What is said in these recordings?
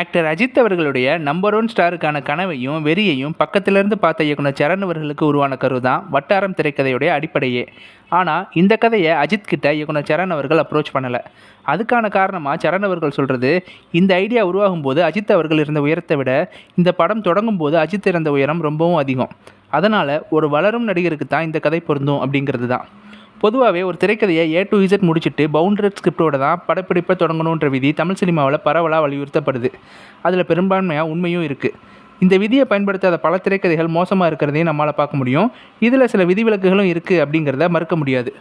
Actor Ajith அவர்களுடைய number one ஸ்டாருக்கான கனவையும் வெறியையும் பக்கத்திலிருந்து பார்த்த இயக்குனர் சரண் அவர்களுக்கு உருவான கரு தான் வட்டாரம் திரைக்கதையுடைய அடிப்படையே. ஆனால் இந்த கதையை அஜித் கிட்ட இயக்குனர் சரண் அவர்கள் அப்ரோச் பண்ணலை. அதுக்கான காரணமாக சரண் அவர்கள் சொல்கிறது இந்த ஐடியா உருவாகும் போது அஜித் அவர்கள் இருந்த உயரத்தை விட இந்த படம் தொடங்கும் போது அஜித் இருந்த உயரம் ரொம்பவும் அதிகம். அதனால் ஒரு வளரும் நடிகருக்கு தான் இந்த கதை பொருந்தும் அப்படிங்கிறது தான் பொதுவாகவே ஒரு திரைக்கதையை ஏ டு இசட் முடிச்சுட்டு பவுண்டட் ஸ்கிரிப்டோட தான் படப்பிடிப்பை தொடங்கணுன்ற விதி தமிழ் சினிமாவில் பரவலாக வலியுறுத்தப்படுது. அதில் பெரும்பான்மையாக உண்மையும் இருக்குது இந்த விதியை பயன்படுத்தாத பல திரைக்கதைகள் மோசமாக இருக்கிறதையும் நம்மளால் பார்க்க முடியும். இதில் சில விதிவிலக்குகளும் இருக்குது அப்படிங்கிறத மறுக்க முடியாது.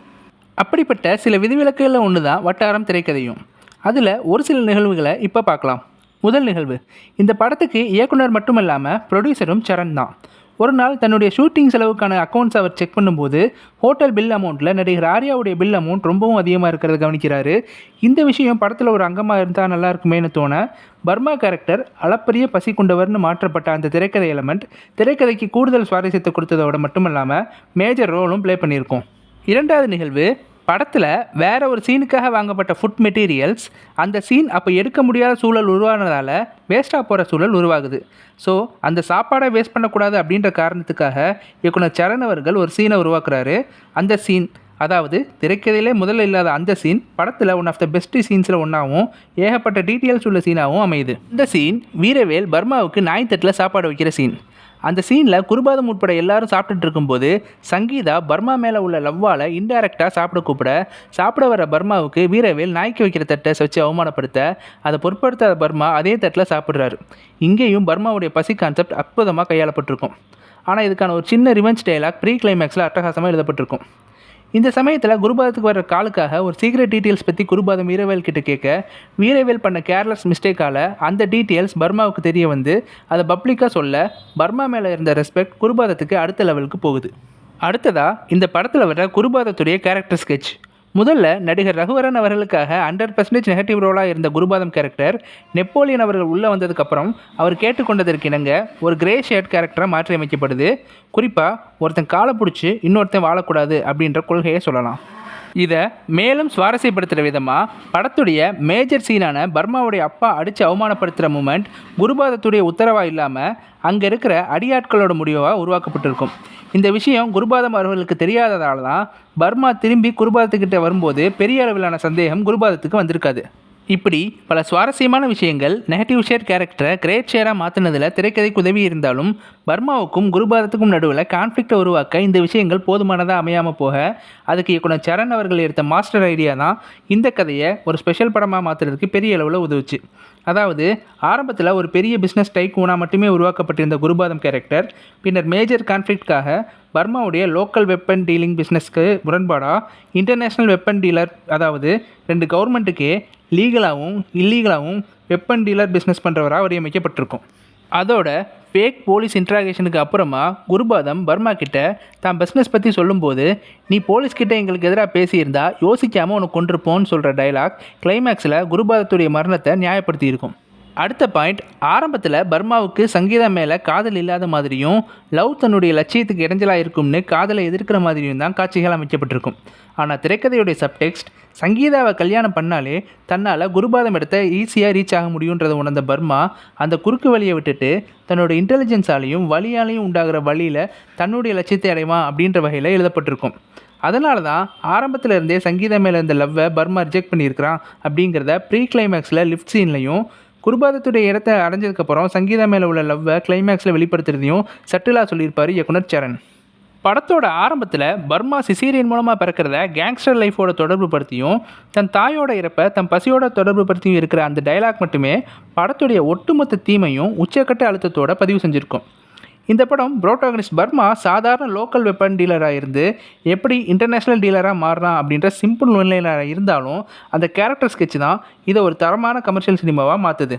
அப்படிப்பட்ட சில விதிவிலக்குகளில் ஒன்று தான் வட்டாரம் திரைக்கதையும். அதில் ஒரு சில நிகழ்வுகளை இப்போ பார்க்கலாம். முதல் நிகழ்வு. இந்த படத்துக்கு இயக்குனர் மட்டும் இல்லாமல் ப்ரொடியூசரும் சரண் தான். ஒரு நாள் தன்னுடைய ஷூட்டிங் செலவுக்கான அக்கௌண்ட்ஸ் அவர் செக் பண்ணும்போது ஹோட்டல் பில் அமௌண்ட்டில் நடிகர் ஆர்யாவுடைய பில் அமௌண்ட் ரொம்பவும் அதிகமாக இருக்கிறத கவனிக்கிறாரு. இந்த விஷயம் படத்தில் ஒரு அங்கமாக இருந்தால் நல்லா இருக்குமேனு தோண பர்மா கேரக்டர் அளப்பரிய பசி கொண்டவர்னு மாற்றப்பட்ட அந்த திரைக்கதை எலமெண்ட் திரைக்கதைக்கு கூடுதல் சுவாரஸ்யத்தை கொடுத்ததோட மட்டும் இல்லாமல் மேஜர் ரோலும் ப்ளே பண்ணியிருக்கோம். இரண்டாவது நிகழ்வு படத்தில் வேற ஒரு சீனுக்காக வாங்கப்பட்ட ஃபுட் மெட்டீரியல்ஸ் அந்த சீன் அப்போ எடுக்க முடியாத சூழல் உருவானதால் வேஸ்ட்டாக போகிற சூழல் உருவாகுது. ஸோ அந்த சாப்பாடை வேஸ்ட் பண்ணக்கூடாது அப்படின்ற காரணத்துக்காக இயக்குனர் சரண் அவர்கள் ஒரு சீனை உருவாக்குறாரு. அந்த சீன் அதாவது திரைக்கதையிலே முதல்ல இல்லாத அந்த சீன் படத்தில் ஒன் ஆஃப் த பெஸ்ட் சீன்ஸில் ஒன்றாகவும் ஏகப்பட்ட டீட்டெயில்ஸ் உள்ள சீனாகவும் அமையுது. இந்த சீன் வீரவேல் பர்மாவுக்கு நாய் தட்டில் சாப்பாடு வைக்கிற சீன் அந்த சீனில் குருபாதம் உட்பட எல்லாரும் சாப்பிட்டுட்டு இருக்கும்போது சங்கீதா பர்மா மேலே உள்ள லவ்வால் இன்டைரக்டாக சாப்பிட கூப்பிட சாப்பிட வர பர்மாவுக்கு வீரவேல் நாய்க்கு வைக்கிற தட்டை வச்சு அவமானப்படுத்த அதை பொருட்படுத்தாத பர்மா அதே தட்டில் சாப்பிட்றாரு. இங்கேயும் பர்மாவுடைய பசி கான்செப்ட் அற்புதமாக கையாளப்பட்டிருக்கும். ஆனால் இதுக்கான ஒரு சின்ன ரிவெஞ்ச் டைலாக் ப்ரீ கிளைமேக்ஸில் அட்டகாசமாக எழுதப்பட்டிருக்கும். இந்த சமயத்தில் குருபாதத்துக்கு வர காலுக்காக ஒரு சீக்ரெட் டீட்டெயில்ஸ் பற்றி குருபாதம் வீரவேல் கிட்ட கேட்க வீரவேல் பண்ண கேர்லெஸ் மிஸ்டேக்கால் அந்த டீட்டெயில்ஸ் பர்மாவுக்கு தெரிய வந்து அதை பப்ளிக்காக சொல்ல பர்மா மேலே இருந்த ரெஸ்பெக்ட் குருபாதத்துக்கு அடுத்த லெவலுக்கு போகுது. அடுத்ததாக இந்த படத்தில் வர குருபாதத்துடைய கேரக்டர் ஸ்கெட்ச் முதல்ல நடிகர் ரகுவரன் அவர்களுக்காக ஹண்ட்ரட் பர்சன்டேஜ் நெகட்டிவ் ரோலாக இருந்த குருபாதம் கேரக்டர் நெப்போலியன் அவர்கள் உள்ளே வந்ததுக்கப்புறம் அவர் கேட்டுக்கொண்டதற்கு இணங்க ஒரு கிரே ஷேட் கேரக்டராக மாற்றியமைக்கப்படுது. குறிப்பாக ஒருத்தன் காலை பிடிச்சி இன்னொருத்தன் வாழக்கூடாது அப்படின்ற கொள்கையை சொல்லலாம். இதை மேலும் சுவாரஸ்யப்படுத்துகிற விதமாக படத்துடைய மேஜர் சீனான பர்மாவுடைய அப்பா அடித்து அவமானப்படுத்துகிற மூமெண்ட் குருபாதத்துடைய உத்தரவாக இல்லாமல் அங்கே இருக்கிற அடியாட்களோட முடிவாக உருவாக்கப்பட்டிருக்கும். இந்த விஷயம் குருபாதம் அவர்களுக்கு தெரியாததால் தான் பர்மா திரும்பி குருபாதத்துக்கிட்ட வரும்போது பெரிய அளவிலான சந்தேகம் குருபாதத்துக்கு வந்திருக்காது. இப்படி பல சுவாரஸ்யமான விஷயங்கள் நெகட்டிவ் ஷேர் கேரக்டரை கிரேட் ஷேராக மாற்றினதில் திரைக்கதைக்கு உதவி இருந்தாலும் பர்மாவுக்கும் குருபாதத்துக்கும் நடுவில் கான்ஃப்ளிக்டை உருவாக்க இந்த விஷயங்கள் போதுமானதாக அமையாமல் போக அதுக்கு இயக்குனர் சரண் அவர்கள் எடுத்த மாஸ்டர் ஐடியா தான் இந்த கதையை ஒரு ஸ்பெஷல் படமாக மாற்றுறதுக்கு பெரிய அளவில் உதவுச்சு. அதாவது ஆரம்பத்தில் ஒரு பெரிய பிஸ்னஸ் டைக்கூனாக மட்டுமே உருவாக்கப்பட்டிருந்த குருபாதம் கேரக்டர் பின்னர் மேஜர் கான்ஃப்ளிக்ட்காக பர்மாவுடைய லோக்கல் வெப்பன் டீலிங் பிஸ்னஸ்க்கு முரண்பாடாக இன்டர்நேஷ்னல் வெப்பன் டீலர் அதாவது ரெண்டு கவர்மெண்ட்டுக்கே லீகலாகவும் இல்லீகலாகவும் வெப்பன் டீலர் பிஸ்னஸ் பண்ணுறவராக வடிவமைக்கப்பட்டிருக்கும். அதோட ஃபேக் போலீஸ் இன்ட்ராகேஷனுக்கு அப்புறமா குருபாதம் பர்மா கிட்ட தான் பிஸ்னஸ் பற்றி சொல்லும்போது நீ போலீஸ் கிட்ட எங்களுக்கு எதிராக பேசியிருந்தா யோசிக்காமல் உனக்கு கொண்டிருப்போன்னு சொல்கிற டைலாக் கிளைமேக்ஸில் குருபாதத்துடைய மரணத்தை நியாயப்படுத்தியிருக்கும். அடுத்த பாயிண்ட் ஆரம்பத்தில் பர்மாவுக்கு சங்கீதம் மேலே காதல் இல்லாத மாதிரியும் லவ் தன்னுடைய லட்சியத்துக்கு இடைஞ்சலாக இருக்கும்னு காதலை எதிர்க்கிற மாதிரியும் தான் காட்சிகள் அமைக்கப்பட்டிருக்கும். ஆனால் திரைக்கதையுடைய சப்டெக்ஸ்ட் சங்கீதாவை கல்யாணம் பண்ணாலே தன்னால் குருபாதம் இடத்த ஈஸியாக ரீச் ஆக முடியுன்றதை உணர்ந்த பர்மா அந்த குறுக்கு வழியை விட்டுட்டு தன்னோட இன்டெலிஜென்ஸாலையும் வழியாலையும் உண்டாகிற வழியில் தன்னுடைய லட்சியத்தை அடைவான் அப்படின்ற வகையில் எழுதப்பட்டிருக்கும். அதனால தான் ஆரம்பத்தில் இருந்தே சங்கீதம் மேலே இருந்த லவ்வை பர்மா ரிஜெக்ட் பண்ணியிருக்கிறான் அப்படிங்கிறத ப்ரீ கிளைமேக்ஸில் லிஃப்ட் சீன்லையும் குருபாதத்துடைய இடத்த அடைஞ்சதுக்கப்புறம் சங்கீதா மேலே உள்ள லவ்வை கிளைமேக்ஸில் வெளிப்படுத்துறதையும் சட்டிலாக சொல்லியிருப்பார் இயக்குனர் சரண். படத்தோட ஆரம்பத்தில் பர்மா சிசீரியன் மூலமாக பிறக்கிறத கேங்ஸ்டர் லைஃபோட தொடர்பு படுத்தியும் தன் தாயோட இறப்பை தன் பசியோட தொடர்பு படுத்தியும் இருக்கிற அந்த டைலாக் மட்டுமே படத்துடைய ஒட்டுமொத்த தீமையும் உச்சக்கட்ட அழுத்தத்தோட பதிவு செஞ்சுருக்கும். இந்த படம் புரோட்டோகனிஸ்ட் பர்மா சாதாரண லோக்கல் வெப்பன் டீலராக இருந்து எப்படி இன்டர்நேஷ்னல் டீலராக மாறினா அப்படின்ற சிம்பிள் நிலையில் இருந்தாலும் அந்த கேரக்டர் ஸ்கெட்ச் தான் இதை ஒரு தரமான கமர்ஷியல் சினிமாவாக மாற்றுது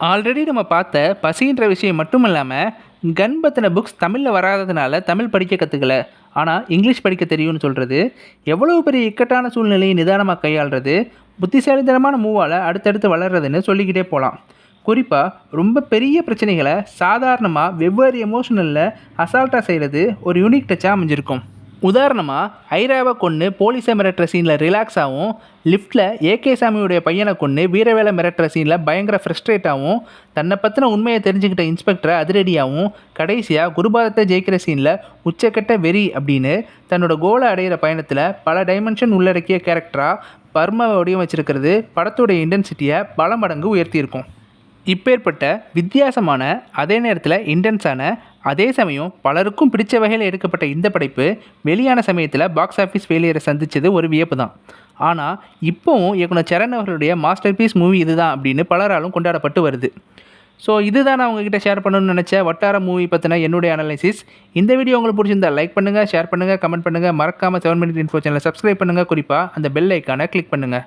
ஆல்ரெடி நம்ம பார்த்த பசின்ற விஷயம் மட்டும் இல்லாமல் கன் பற்றின புக்ஸ் தமிழில் வராததுனால தமிழ் படிக்க கற்றுக்கல ஆனால் இங்கிலீஷ் படிக்க தெரியும்னு சொல்கிறது எவ்வளோ பெரிய இக்கட்டான சூழ்நிலையை நிதானமாக கையாளுறது புத்திசாலித்தனமான மூவால் அடுத்தடுத்து வளர்றதுன்னு சொல்லிக்கிட்டே போகலாம் குறிப்பாக ரொம்ப பெரிய பிரச்சனைகளை சாதாரணமாக வெவ்வேறு எமோஷனலில் அசால்ட்டாக செய்கிறது ஒரு யூனிக் டச்சாக அமைஞ்சிருக்கும். உதாரணமாக ஐராவை கொன்று போலீஸை மிரட்டுற சீனில் ரிலாக்ஸ் ஆகும் லிஃப்ட்டில் ஏகே சாமியுடைய பையனை கொன்று வீரவேலை மிரட்டுற சீனில் பயங்கர ஃப்ரெஸ்ட்ரேட்டாகவும் ஆகும் தன்னை பற்றின உண்மையை தெரிஞ்சுக்கிட்ட இன்ஸ்பெக்டரை அதிரடியாகவும் கடைசியாக குருபாதத்தை ஜெயிக்கிற சீனில் உச்சக்கட்ட வெறி அப்படின்னு தன்னோட கோலை அடையிற பயணத்தில் பல டைமென்ஷன் உள்ளடக்கிய கேரக்டராக பர்மாவை வடிவமைச்சிருக்கிறது படத்துடைய இன்டென்சிட்டியை பல மடங்கு உயர்த்தியிருக்கும். இப்பேற்பட்ட வித்தியாசமான அதே நேரத்தில் இன்டென்ஸான அதே சமயம் பலருக்கும் பிடிச்ச வகையில் எடுக்கப்பட்ட இந்த படைப்பு வெளியான சமயத்தில் பாக்ஸ் ஆஃபீஸ் ஃபெயிலியரை சந்தித்தது ஒரு வியப்பு தான். ஆனால் இப்போவும் இயக்குனர் சரண் அவர்களுடைய மாஸ்டர் பீஸ் மூவி இதுதான் அப்படின்னு பலராலும் கொண்டாடப்பட்டு வருது. ஸோ இதுதான் நான் உங்ககிட்ட ஷேர் பண்ணணும்னு நினச்ச வட்டார மூவி பற்றின என்னுடைய அனாலிசிஸ் இந்த வீடியோ உங்களுக்கு பிடிச்சிருந்தா லைக் பண்ணுங்கள் ஷேர் பண்ணுங்கள் கமெண்ட் பண்ணுங்கள் மறக்காமல் செவன் மினிட் இன்ஃபோ சேனலை சப்ஸ்கிரைப் பண்ணுங்கள் குறிப்பாக அந்த பெல் ஐக்கானை கிளிக் பண்ணுங்கள்